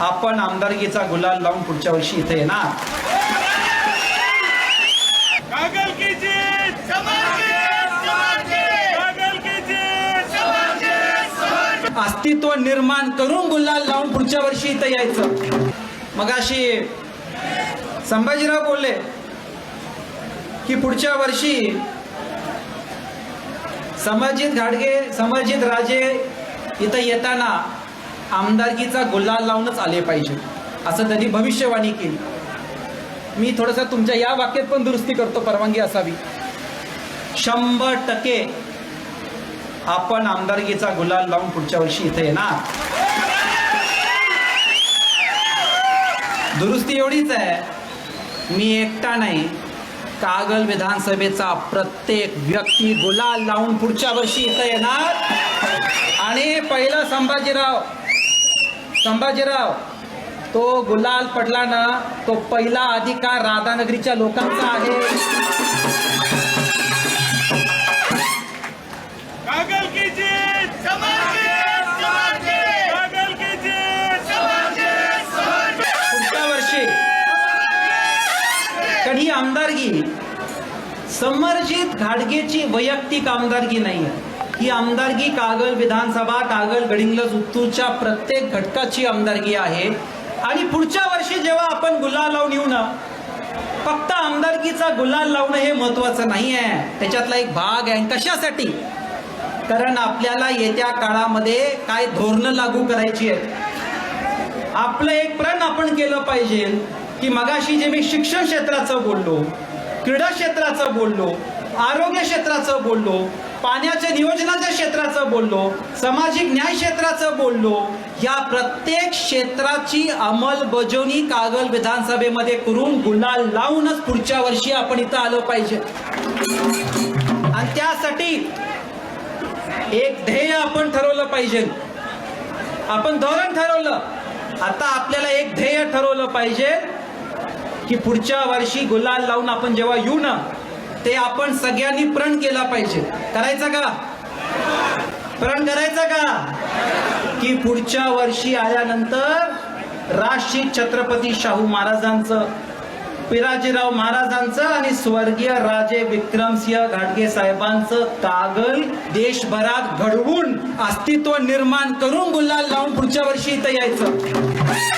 आपण आमदारकीचा गुलाल लावून पुढच्या वर्षी इथे येणार. अस्तित्व निर्माण करून गुलाल लावून पुढच्या वर्षी इथं यायचं. मग अशी संभाजीराव बोलले की पुढच्या वर्षी संभाजीत घाडगे संभाजीत राजे इथं येताना आमदारकीचा गुलाल लावूनच आले पाहिजे. असं त्यांनी भविष्यवाणी केली. मी थोडंसं तुमच्या या वाक्यात पण दुरुस्ती करतो परवानगी असावी. शंभर टक्के आपण आमदारकीचा गुलाल लावून पुढच्या वर्षी इथे येणार. दुरुस्ती एवढीच आहे. मी एकटा नाही. कागल विधानसभेचा प्रत्येक व्यक्ती गुलाल लावून पुढच्या वर्षी इथं येणार. आणि पहिला संभाजीराव संभाजीराव तो गुलाल पडला ना तो पहिला अधिकार राधानगरीच्या लोकांचा आहे. पुढच्या वर्षी ही आमदारगी समर्जित घाडगेची वैयक्तिक आमदारगी नाही आहे ही आमदारकी कागल विधानसभा कागल गडिंगलज उत्तूरच्या प्रत्येक घटकाची आमदारगी आहे. आणि पुढच्या वर्षी जेव्हा आपण गुलाल लावून येऊ ना फक्त आमदारकीचा गुलाल लावणं हे महत्वाचं नाही आहे त्याच्यातला एक भाग आहे. कशासाठी? कारण आपल्याला येत्या काळामध्ये काय धोरणं लागू करायची आहेत. आपलं एक प्रण आपण केलं पाहिजे की मगाशी जे मी शिक्षण क्षेत्राचं बोललो क्रीडा क्षेत्राचं बोललो आरोग्य क्षेत्राचं बोललो पाण्याच्या नियोजनाच्या क्षेत्राचं बोललो सामाजिक न्याय क्षेत्राचं बोललो या प्रत्येक क्षेत्राची अंमलबजावणी कागल विधानसभेमध्ये करून गुलाल लावूनच पुढच्या वर्षी आपण इथं आलो पाहिजे. आणि त्यासाठी एक ध्येय आपण ठरवलं पाहिजे. आपण धोरण ठरवलं. आता आपल्याला एक ध्येय ठरवलं पाहिजे की पुढच्या वर्षी गुलाल लावून आपण जेव्हा येऊ ना ते आपण सगळ्यांनी प्रण केला पाहिजे. करायचा का? प्रण करायचा का? की पुढच्या वर्षी आल्यानंतर राष्ट्रीय छत्रपती शाहू महाराजांचं पिराजीराव महाराजांचं आणि स्वर्गीय राजे विक्रमसिंह घाटगे साहेबांचं कागल देशभरात घडवून अस्तित्व निर्माण करून गुलाल लावून पुढच्या वर्षी इथं यायचं.